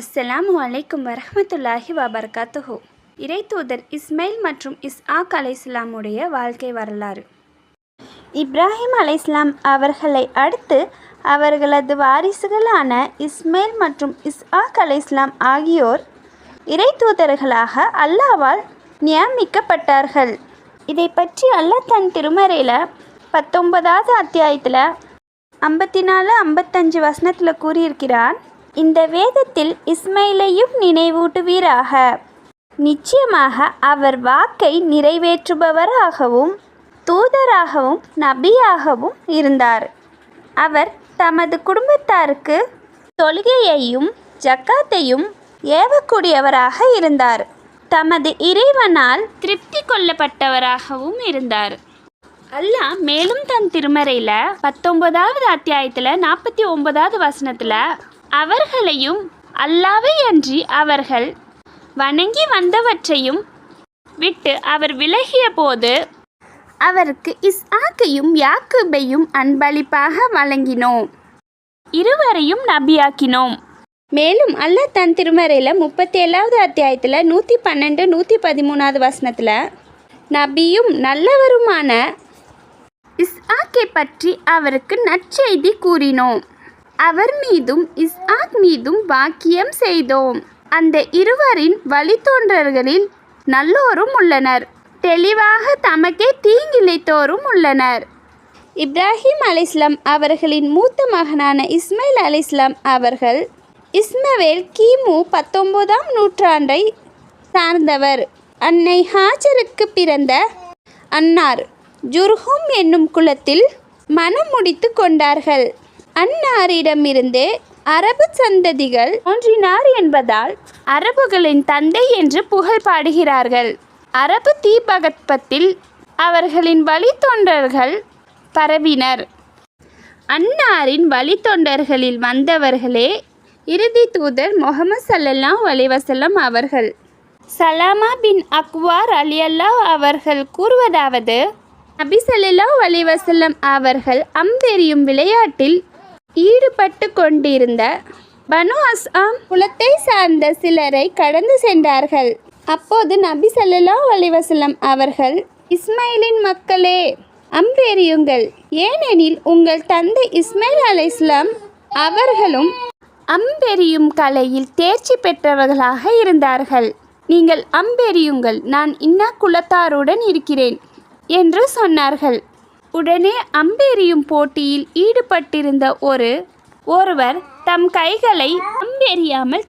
அஸ்ஸலாமு அலைக்கும் வரஹ்மத்துல்லாஹி வபர்காத்துஹு. இறைத்தூதர் இஸ்மைல் மற்றும் இஸ்ஆக் அலைஸ்லாமுடைய வாழ்க்கை வரலாறு. இப்ராஹிம் அலைஸ்லாம் அவர்களை அடுத்து அவர்களது வாரிசுகளான இஸ்மைல் மற்றும் இஸ்ஆக் அலைஸ்லாம் ஆகியோர் இறைத்தூதர்களாக அல்லாவால் நியமிக்கப்பட்டார்கள். இதை பற்றி அல்லாஹ் தன் திருமறையில் பத்தொன்பதாவது அத்தியாயத்தில் ஐம்பத்தி நாலு ஐம்பத்தஞ்சு வசனத்தில் கூறியிருக்கிறான். இந்த வேதத்தில் இஸ்மைலையும் நினைவூட்டுவீராக. நிச்சயமாக அவர் வாக்கை நிறைவேற்றுபவராகவும் தூதராகவும் நபியாகவும் இருந்தார். அவர் தமது குடும்பத்தாருக்கு தொழுகையையும் ஜக்காத்தையும் ஏவக்கூடியவராக இருந்தார். தமது இறைவனால் திருப்தி கொள்ளப்பட்டவராகவும் இருந்தார். அல்லாஹ் மேலும் தன் திருமறையில் பத்தொன்பதாவது அத்தியாயத்தில் நாற்பத்தி ஒன்பதாவது வசனத்தில் அவர்களையும் அல்லாவை அன்றி அவர்கள் வணங்கி வந்தவற்றையும் விட்டு அவர் விலகிய போது அவருக்கு இஸ்ஆக்கையும் யாக்குபையும் அன்பளிப்பாக வழங்கினோம். இருவரையும் நபியாக்கினோம். மேலும் அல்லாஹ் தன் திருமறையில் முப்பத்தி ஏழாவது அத்தியாயத்தில் நூற்றி பன்னெண்டு நூற்றி பதிமூணாவது வசனத்தில் நபியும் நல்லவருமான இஸ்ஆக்கை பற்றி அவருக்கு நற்செய்தி கூறினோம். அவர் மீதும் இஸ்ஆக் மீதும் வாக்கியம் செய்தோம். அந்த இருவரின் வழித்தோன்றர்களில் நல்லோரும் உள்ளனர். தெளிவாக தமக்கே தீங்கிழைத்தோரும் உள்ளனர். இப்ராஹிம் அலிஸ்லாம் அவர்களின் மூத்த மகனான இஸ்மைல் அலிஸ்லாம் அவர்கள் இஸ்மவேல் கிமு பத்தொன்பதாம் நூற்றாண்டை சார்ந்தவர். அன்னை ஹாஜருக்கு பிறந்த அன்னார். ஜுர்ஹும் என்னும் குலத்தில் மனம் முடித்து கொண்டார்கள். அன்னாரிடமிருந்து அரபு சந்ததிகள் தோன்றினார் என்பதால் அரபுகளின் தந்தை என்று புகழ் பாடுகிறார்கள். அரபு தீபகற்பத்தில் அவர்களின் வழித்தொண்டர்கள் பரவினர். அன்னாரின் வழித்தொண்டர்களில் வந்தவர்களே இறுதி தூதர் முகமது சல்லல்லா அலிவசல்லம் அவர்கள். சலாமா பின் அக்வார் அலியல்லா அவர்கள் கூறுவதாவது நபி சல்லல்லா அலிவசல்லம் அவர்கள் அம்பெரியும் விளையாட்டில் ஈடுபட்டு கொண்டிருந்த பனு அஸ்ஆம் குலத்தை சார்ந்த சிலரை கடந்து சென்றார்கள். அப்போது நபி சல்லா அலிவசலம் அவர்கள் இஸ்மாயிலின் மக்களே அம்பெரியுங்கள். ஏனெனில் உங்கள் தந்தை இஸ்மாயில் அலைஹிஸ்ஸலாம் அவர்களும் அம்பெரியும் கலையில் தேர்ச்சி பெற்றவர்களாக இருந்தார்கள். நீங்கள் அம்பெரியுங்கள் நான் இன்னா குலத்தாருடன் இருக்கிறேன் என்று சொன்னார்கள். உடனே அம்பெரியும் போட்டியில் ஈடுபட்டிருந்த ஒரு ஒருவர் தம் கைகளை அம்பெறியாமல்